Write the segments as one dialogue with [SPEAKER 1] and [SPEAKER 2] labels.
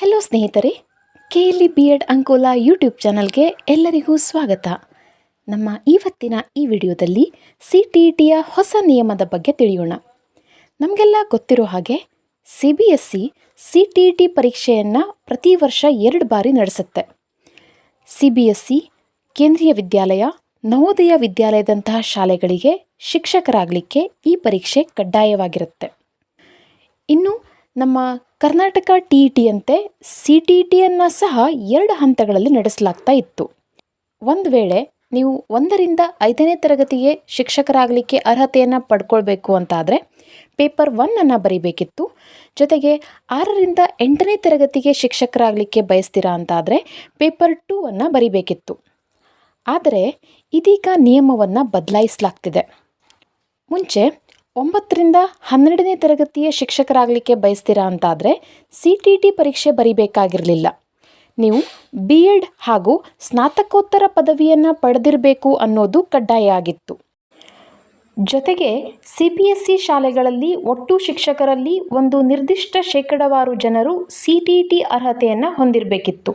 [SPEAKER 1] Hello ಸ್ನೇಹಿತರೆ. K L B Ed Ankola YouTube ಚಾನಲ್ಗೆ ಎಲ್ಲರಿಗೂ ಸ್ವಾಗತ. ನಮ್ಮ ಇವತ್ತಿನ ಈ ವಿಡಿಯೋದಲ್ಲಿ ಸಿ ಟಿ ಟಿಯ ಹೊಸ ನಿಯಮದ ಬಗ್ಗೆ ತಿಳಿಯೋಣ. ನಮಗೆಲ್ಲ ಗೊತ್ತಿರೋ ಹಾಗೆ C B S C C T T ಪರೀಕ್ಷೆಯನ್ನು ಪ್ರತಿ ವರ್ಷ ಎರಡು ಬಾರಿ ನಡೆಸುತ್ತೆ. C B S C Kendriya Vidyalaya, Navodaya ವಿದ್ಯಾಲಯದಂತಹ ಶಾಲೆಗಳಿಗೆ ಶಿಕ್ಷಕರಾಗಲಿಕ್ಕೆ ಈ ಪರೀಕ್ಷೆ ಕಡ್ಡಾಯವಾಗಿರುತ್ತೆ. ಇನ್ನು ನಮ್ಮ ಕರ್ನಾಟಕ ಟಿ ಇ ಟಿಯಂತೆ ಸಿ ಟಿ ಇ ಟಿಯನ್ನು ಸಹ ಎರಡು ಹಂತಗಳಲ್ಲಿ ನಡೆಸಲಾಗ್ತಾ ಇತ್ತು. ಒಂದು ವೇಳೆ ನೀವು ಒಂದರಿಂದ ಐದನೇ ತರಗತಿಗೆ ಶಿಕ್ಷಕರಾಗಲಿಕ್ಕೆ ಅರ್ಹತೆಯನ್ನು ಪಡ್ಕೊಳ್ಬೇಕು ಅಂತಾದರೆ ಪೇಪರ್ ಒನ್ನನ್ನು ಬರೀಬೇಕಿತ್ತು. ಜೊತೆಗೆ ಆರರಿಂದ ಎಂಟನೇ ತರಗತಿಗೆ ಶಿಕ್ಷಕರಾಗಲಿಕ್ಕೆ ಬಯಸ್ತೀರಾ ಅಂತಾದರೆ ಪೇಪರ್ ಟೂ ಅನ್ನು ಬರೀಬೇಕಿತ್ತು. ಆದರೆ ಇದೀಗ ನಿಯಮವನ್ನು ಬದಲಾಯಿಸಲಾಗ್ತಿದೆ. ಮುಂಚೆ ಒಂಬತ್ತರಿಂದ ಹನ್ನೆರಡನೇ ತರಗತಿಯ ಶಿಕ್ಷಕರಾಗಲಿಕ್ಕೆ ಬಯಸ್ತೀರಾ ಅಂತಾದರೆ ಸಿ ಟಿ ಟಿ ಪರೀಕ್ಷೆ ಬರಿಬೇಕಾಗಿರಲಿಲ್ಲ. ನೀವು ಬಿ ಎಡ್ ಹಾಗೂ ಸ್ನಾತಕೋತ್ತರ ಪದವಿಯನ್ನು ಪಡೆದಿರಬೇಕು ಅನ್ನೋದು ಕಡ್ಡಾಯ ಆಗಿತ್ತು. ಜೊತೆಗೆ ಸಿ ಪಿ ಎಸ್ ಸಿ ಶಾಲೆಗಳಲ್ಲಿ ಒಟ್ಟು ಶಿಕ್ಷಕರಲ್ಲಿ ಒಂದು ನಿರ್ದಿಷ್ಟ ಶೇಕಡವಾರು ಜನರು ಸಿ ಟಿ ಟಿ ಅರ್ಹತೆಯನ್ನು ಹೊಂದಿರಬೇಕಿತ್ತು.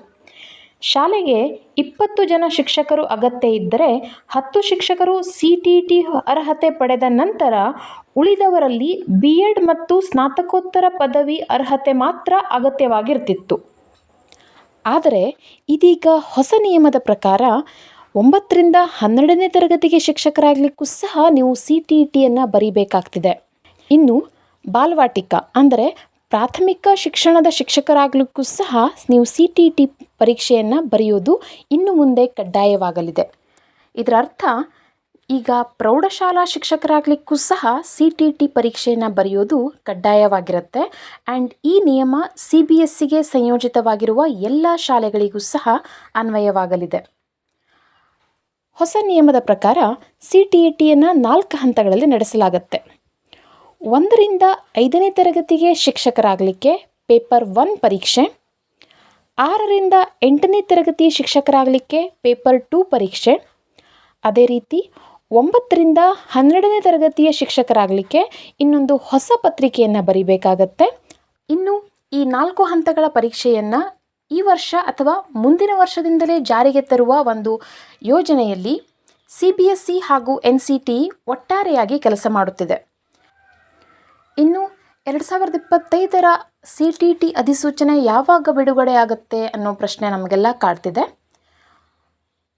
[SPEAKER 1] ಶಾಲೆಗೆ ಇಪ್ಪತ್ತು ಜನ ಶಿಕ್ಷಕರು ಅಗತ್ಯ ಇದ್ದರೆ ಹತ್ತು ಶಿಕ್ಷಕರು ಸಿ ಟಿ ಟಿ ಅರ್ಹತೆ ಪಡೆದ ನಂತರ ಉಳಿದವರಲ್ಲಿ ಬಿ ಎಡ್ ಮತ್ತು ಸ್ನಾತಕೋತ್ತರ ಪದವಿ ಅರ್ಹತೆ ಮಾತ್ರ ಅಗತ್ಯವಾಗಿರ್ತಿತ್ತು. ಆದರೆ ಇದೀಗ ಹೊಸ ನಿಯಮದ ಪ್ರಕಾರ ಒಂಬತ್ತರಿಂದ ಹನ್ನೆರಡನೇ ತರಗತಿಗೆ ಶಿಕ್ಷಕರಾಗಲಿಕ್ಕೂ ಸಹ ನೀವು ಸಿ ಟಿ ಟಿಯನ್ನು ಬರೀಬೇಕಾಗ್ತಿದೆ. ಇನ್ನು ಬಾಲ್ವಾಟಿಕ, ಅಂದರೆ ಪ್ರಾಥಮಿಕ ಶಿಕ್ಷಣದ ಶಿಕ್ಷಕರಾಗಲಿಕ್ಕೂ ಸಹ ನೀವು ಸಿ ಟಿ ಟಿ ಪರೀಕ್ಷೆಯನ್ನು ಬರೆಯೋದು ಇನ್ನು ಮುಂದೆ ಕಡ್ಡಾಯವಾಗಲಿದೆ. ಇದರ ಅರ್ಥ ಈಗ ಪ್ರೌಢಶಾಲಾ ಶಿಕ್ಷಕರಾಗಲಿಕ್ಕೂ ಸಹ ಸಿ ಟಿ ಟಿ ಪರೀಕ್ಷೆಯನ್ನು ಬರೆಯೋದು ಕಡ್ಡಾಯವಾಗಿರುತ್ತೆ. ಆ್ಯಂಡ್ ಈ ನಿಯಮ ಸಿ ಬಿ ಎಸ್ ಸಿಗೆ ಸಂಯೋಜಿತವಾಗಿರುವ ಎಲ್ಲ ಶಾಲೆಗಳಿಗೂ ಸಹ ಅನ್ವಯವಾಗಲಿದೆ. ಹೊಸ ನಿಯಮದ ಪ್ರಕಾರ ಸಿ ಟಿ ಇ ಟಿಯನ್ನು ನಾಲ್ಕು ಹಂತಗಳಲ್ಲಿ ನಡೆಸಲಾಗುತ್ತೆ. ಒಂದರಿಂದ ಐದನೇ ತರಗತಿಗೆ ಶಿಕ್ಷಕರಾಗಲಿಕ್ಕೆ ಪೇಪರ್ ಒನ್ ಪರೀಕ್ಷೆ, ಆರರಿಂದ ಎಂಟನೇ ತರಗತಿ ಶಿಕ್ಷಕರಾಗಲಿಕ್ಕೆ ಪೇಪರ್ ಟೂ ಪರೀಕ್ಷೆ, ಅದೇ ರೀತಿ ಒಂಬತ್ತರಿಂದ ಹನ್ನೆರಡನೇ ತರಗತಿಯ ಶಿಕ್ಷಕರಾಗಲಿಕ್ಕೆ ಇನ್ನೊಂದು ಹೊಸ ಪತ್ರಿಕೆಯನ್ನು ಬರೀಬೇಕಾಗತ್ತೆ. ಇನ್ನು ಈ ನಾಲ್ಕು ಹಂತಗಳ ಪರೀಕ್ಷೆಯನ್ನು ಈ ವರ್ಷ ಅಥವಾ ಮುಂದಿನ ವರ್ಷದಿಂದಲೇ ಜಾರಿಗೆ ತರುವ ಒಂದು ಯೋಜನೆಯಲ್ಲಿ ಸಿ ಬಿ ಎಸ್ ಸಿ ಹಾಗೂ ಎನ್ ಸಿ ಟಿ ಒಟ್ಟಾರೆಯಾಗಿ ಕೆಲಸ ಮಾಡುತ್ತಿದೆ. ಇನ್ನು ಎರಡು ಸಾವಿರದ ಇಪ್ಪತ್ತೈದರ ಸಿ ಟಿ ಟಿ ಅಧಿಸೂಚನೆ ಯಾವಾಗ ಬಿಡುಗಡೆ ಆಗುತ್ತೆ ಅನ್ನೋ ಪ್ರಶ್ನೆ ನಮಗೆಲ್ಲ ಕಾಡ್ತಿದೆ.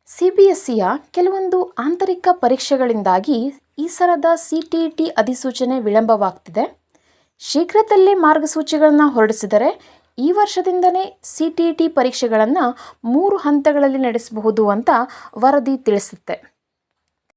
[SPEAKER 1] ಸಿ ಬಿ ಎಸ್ ಸಿಯ ಕೆಲವೊಂದು ಆಂತರಿಕ ಪರೀಕ್ಷೆಗಳಿಂದಾಗಿ ಈ ಸಲದ ಸಿ ಟಿ ಟಿ ಅಧಿಸೂಚನೆ ವಿಳಂಬವಾಗ್ತಿದೆ. ಶೀಘ್ರದಲ್ಲೇ ಮಾರ್ಗಸೂಚಿಗಳನ್ನು ಹೊರಡಿಸಿದರೆ ಈ ವರ್ಷದಿಂದಲೇ ಸಿ ಟಿ ಟಿ ಪರೀಕ್ಷೆಗಳನ್ನು ಮೂರು ಹಂತಗಳಲ್ಲಿ ನಡೆಸಬಹುದು ಅಂತ ವರದಿ ತಿಳಿಸುತ್ತೆ.